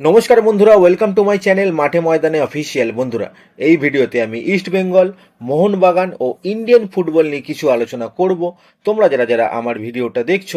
নমস্কার বন্ধুরা welcome to my channel মাঠে ময়দানে অফিসিয়াল বন্ধুরা, এই ভিডিওতে আমি ইস্ট বেঙ্গল মোহনবাগান ও ইন্ডিয়ান ফুটবল নিয়ে কিছু আলোচনা করব। তোমরা যারা যারা আমার ভিডিওটা দেখছ,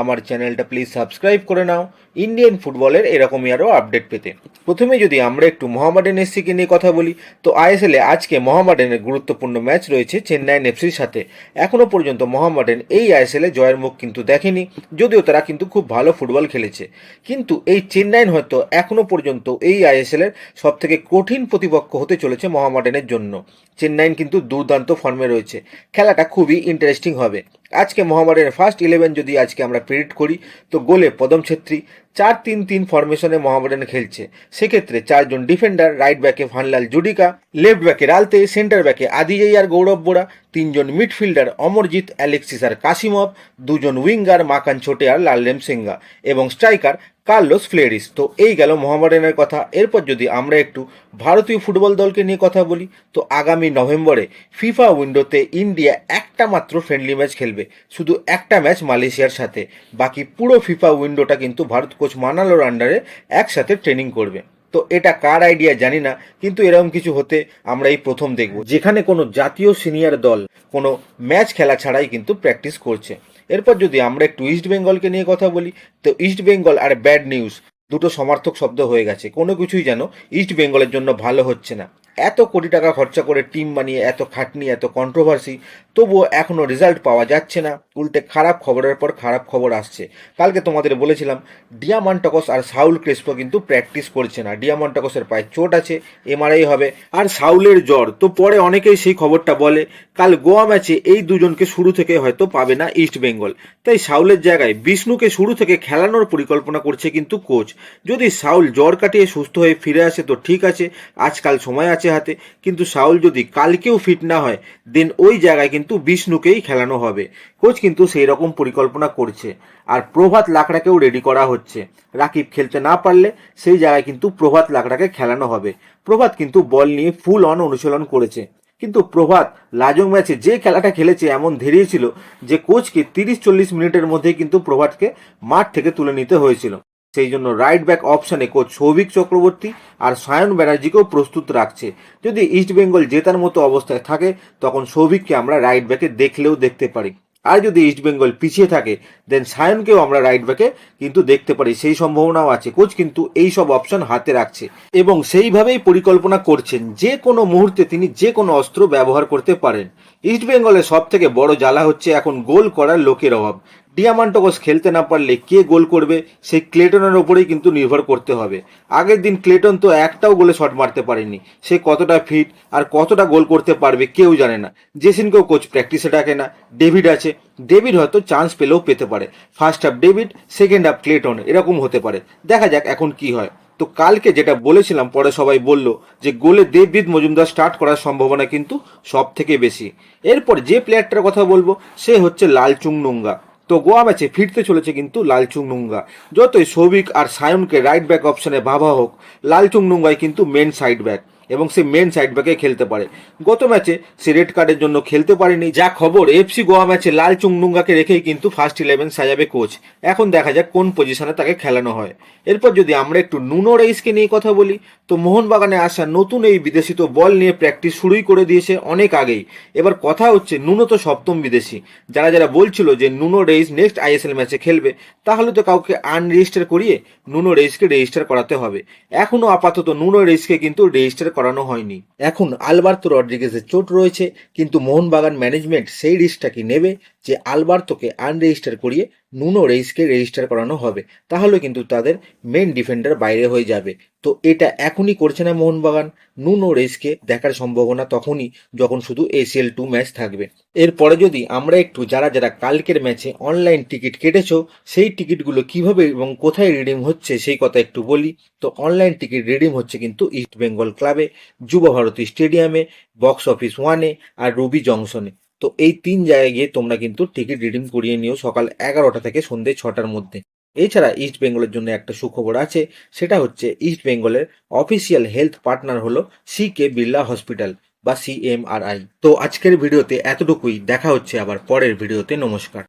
আমার চ্যানেলটা প্লিজ সাবস্ক্রাইব করে নাও। ইন্ডিয়ান ফুটবলের এরকমই আরও আপডেট পেতে। প্রথমে যদি আমরা একটু মোহামেডান এসসিকে নিয়ে কথা বলি, তো আইএসএলে আজকে মোহামেডানের গুরুত্বপূর্ণ ম্যাচ রয়েছে চেন্নাইন এফসির সাথে। এখনও পর্যন্ত মোহামেডান এই আইএসএলে জয়ের মুখ কিন্তু দেখেনি, যদিও তারা কিন্তু খুব ভালো ফুটবল খেলেছে। কিন্তু এই চেন্নাইন হয়তো এখনও পর্যন্ত এই আইএসএল এর সব থেকে কঠিন প্রতিপক্ষ হতে চলেছে মোহামেডানের জন্য। চেন্নাইন কিন্তু দুর্দান্ত ফর্মে রয়েছে। খেলাটা খুবই ইন্টারেস্টিং হবে। আজকে মোহামেডানের ফার্স্ট ইলেভেন যদি আজকে আমরা প্রেডিক্ট করি, তো গোলে পদম ছেত্রী চার তিন তিন ফরমেশনে মোহামেডান খেলছে। সেক্ষেত্রে চারজন ডিফেন্ডার রাইট ব্যাকে ভানলাল জুডিকা লেফট ব্যাকে রালতে সেন্টার ব্যাকে আদিজাই আর গৌরব বোরা, তিনজন মিডফিল্ডার অমরজিৎ, অ্যালেক্সিস আর কাসিমভ দুজন উইঙ্গার মাকান ছোটে আর লালরেম সিংহা এবং স্ট্রাইকার কার্লোস ফ্লেরিস। তো এই গেল মোহামেডানের কথা। এরপর যদি আমরা একটু ভারতীয় ফুটবল দলকে নিয়ে কথা বলি, তো আগামী নভেম্বরে ফিফা উইন্ডোতে ইন্ডিয়া একটা মাত্র ফ্রেন্ডলি ম্যাচ খেলবে। শুধু একটা ম্যাচ মালয়েশিয়ার সাথে। বাকি পুরো ফিফা উইন্ডোটা কিন্তু ভারত কোচ মানালোর আন্ডারে একসাথে ট্রেনিং করবে। তো এটা কার আইডিয়া জানি না, কিন্তু এরকম কিছু হতে আমরা এই প্রথম দেখব। যেখানে কোনো জাতীয় সিনিয়র দল কোনো ম্যাচ খেলা ছাড়াই কিন্তু প্র্যাকটিস করছে। এরপর যদি আমরা একটু ইস্ট বেঙ্গলকে নিয়ে কথা বলি, তো ইস্ট বেঙ্গল আর ব্যাড নিউজ দুটো সমার্থক শব্দ হয়ে গেছে। কোনো কিছুই যেন ইস্ট বেঙ্গলের জন্য ভালো হচ্ছে না। এত কোটি টাকা খরচা করে টিম বানিয়ে, এত খাটনি, এত কন্ট্রোভার্সি তবুও এখনও রেজাল্ট পাওয়া যাচ্ছে না। উল্টে খারাপ খবরের পর খারাপ খবর আসছে। কালকে তোমাদের বলেছিলাম ডিয়ামান্টকস আর সাউল ক্রেসপো কিন্তু প্র্যাকটিস করছে না। ডিয়ামান্টকসের পায়ে চোট আছে, এমআরআই হবে, আর সাউলের জ্বর। তো পরে অনেকেই সেই খবরটা বলে, কাল গোয়া ম্যাচে এই দুজনকে শুরু থেকে হয়তো পাবে না ইস্ট বেঙ্গল তাই সাউলের জায়গায় বিষ্ণুকে শুরু থেকে খেলানোর পরিকল্পনা করছে কিন্তু কোচ যদি সাউল জ্বর কাটিয়ে সুস্থ হয়ে ফিরে আসে তো ঠিক আছে, আজকাল সময় আছে হাতে। কিন্তু সাউল যদি কালকেও ফিট না হয় দেন ওই জায়গায় কিন্তু বিষ্ণুকেই খেলানো হবে। কোচ কিন্তু সেই রকম পরিকল্পনা করছে। আর প্রভাত লাকড়াকেও রেডি করা হচ্ছে। রাকিব খেলতে না পারলে সেই জায়গায় কিন্তু প্রভাত লাকড়াকে খেলানো হবে। প্রভাত কিন্তু বল নিয়ে ফুল অন অনুশীলন করেছে। কিন্তু প্রভাত লাজং ম্যাচে যে খেলাটা খেলেছে এমন ধেরিয়েছিল যে কোচকে তিরিশ চল্লিশ মিনিটের মধ্যেই কিন্তু প্রভাতকে মাঠ থেকে তুলে নিতে হয়েছিল। সেই জন্য রাইট ব্যাক অপশনে কোচ সৌভিক চক্রবর্তী আর সায়ন ব্যানার্জিকেও প্রস্তুত রাখছে। যদি ইস্ট বেঙ্গল জেতার মতো অবস্থায় থাকে, তখন সৌভিককে আমরা রাইট ব্যাকে দেখলেও দেখতে পারি। আর যদি ইস্ট বেঙ্গল পিছিয়ে থাকে দেন সায়নকেও আমরা রাইট ব্যাকে কিন্তু দেখতে পারি। সেই সম্ভাবনাও আছে। কোচ কিন্তু এই সব অপশন হাতে রাখছে। এবং সেইভাবেই পরিকল্পনা করছেন। যে কোনো মুহূর্তে তিনি যে কোনো অস্ত্র ব্যবহার করতে পারেন। ইস্ট বেঙ্গলের সব থেকে বড় জ্বালা হচ্ছে এখন গোল করার লোকের অভাব। ডিয়ামান্টকস খেলতে না পারলে কে গোল করবে, সেই ক্লেটনের ওপরেই কিন্তু নির্ভর করতে হবে। আগের দিন ক্লেটন তো একটাও গোলে শট মারতে পারেনি। সে কতটা ফিট আর কতটা গোল করতে পারবে কেউ জানে না। জেসিনকেও কোচ প্র্যাকটিসে ডাকে না। ডেভিড আছে। ডেভিড হয়তো চান্স পেলেও পেতে পারে। First half David second half Clayton, এরকম হতে পারে। দেখা যাক এখন কি হয়। তো কালকে যেটা বলেছিলাম, পরে সবাই বলল যে গোলে দেববিদ মজুমদার স্টার্ট করার সম্ভাবনা কিন্তু সব থেকে বেশি। এরপর যে প্লেয়ারটার কথা বলব, সে হচ্ছে লালচুং নুঙ্গা। তো গোয়া ম্যাচে ফিরতে চলেছে কিন্তু লালচুং নুঙ্গা। যতই সৌভিক আর সায়নকে রাইট ব্যাক অপশনে ভাবা হোক, লালচুং নুঙ্গাই কিন্তু মেন সাইড ব্যাক এবং সে মেন সাইড ব্যাকে খেলতে পারে। গত ম্যাচে সে রেড কার্ডের জন্য খেলতে পারেনি। যা খবর এফসি গোয়া ম্যাচে লাল চুংডুঙ্গাকে রেখেই কিন্তু ফার্স্ট ইলেভেন সাজাবে কোচ এখন দেখা যাক কোন পজিশনে তাকে খেলানো হয়। এরপর যদি আমরা একটু নুনো রেইসকে নিয়ে কথা বলি, তো মোহনবাগানে আসা নতুন এই বিদেশি তো বল নিয়ে প্র্যাকটিস শুরুই করে দিয়েছে অনেক আগেই। এবার কথা হচ্ছে নুনো তো সপ্তম বিদেশি। যারা যারা বলছিল যে নুনো রেইস নেক্সট আইএসএল ম্যাচে খেলবে, তাহলে তো কাউকে আনরেজিস্টার করিয়ে নুনো রেইসকে রেজিস্টার করাতে হবে। এখনও আপাতত নুনো রেইসকে কিন্তু রেজিস্টার করানো হয়নি। এখন আলবার্তো রড্রিগেজের চোট রয়েছে কিন্তু মোহনবাগান ম্যানেজমেন্ট সেই রিস্কটা কি নেবে? যে আলবার্তোকে আনরেজিস্টার করিয়ে নুনো রেইসকে রেজিস্টার করানো হবে, তাহলে কিন্তু তাদের মেন ডিফেন্ডার বাইরে হয়ে যাবে। তো এটা এখনই করছে না মোহনবাগান। নুনো রেইসকে দেখার সম্ভাবনা তখনই যখন শুধু এসিএল টু ম্যাচ থাকবে। এরপরে যদি আমরা একটু যারা যারা কালকের ম্যাচে অনলাইন টিকিট কেটেছো, সেই টিকিটগুলো কীভাবে এবং কোথায় রিডিম হচ্ছে সেই কথা একটু বলি। তো অনলাইন টিকিট রিডিম হচ্ছে কিন্তু ইস্ট বেঙ্গল ক্লাবে যুব ভারতী স্টেডিয়ামে বক্স অফিস ওয়ানে আর রুবি জংশনে তো এই তিন জায়গায় গিয়ে তোমরা কিন্তু টিকিট রিডিম করিয়ে নিও সকাল এগারোটা থেকে সন্ধ্যে ছটার মধ্যে। এছাড়া ইস্ট বেঙ্গলের জন্য একটা সুখবর আছে, সেটা হচ্ছে ইস্ট বেঙ্গলের অফিসিয়াল হেলথ পার্টনার হলো সি কে বিড়লা হসপিটাল বা সিএমআরআই তো আজকের ভিডিওতে এতটুকুই, দেখা হচ্ছে আবার পরের ভিডিওতে, নমস্কার।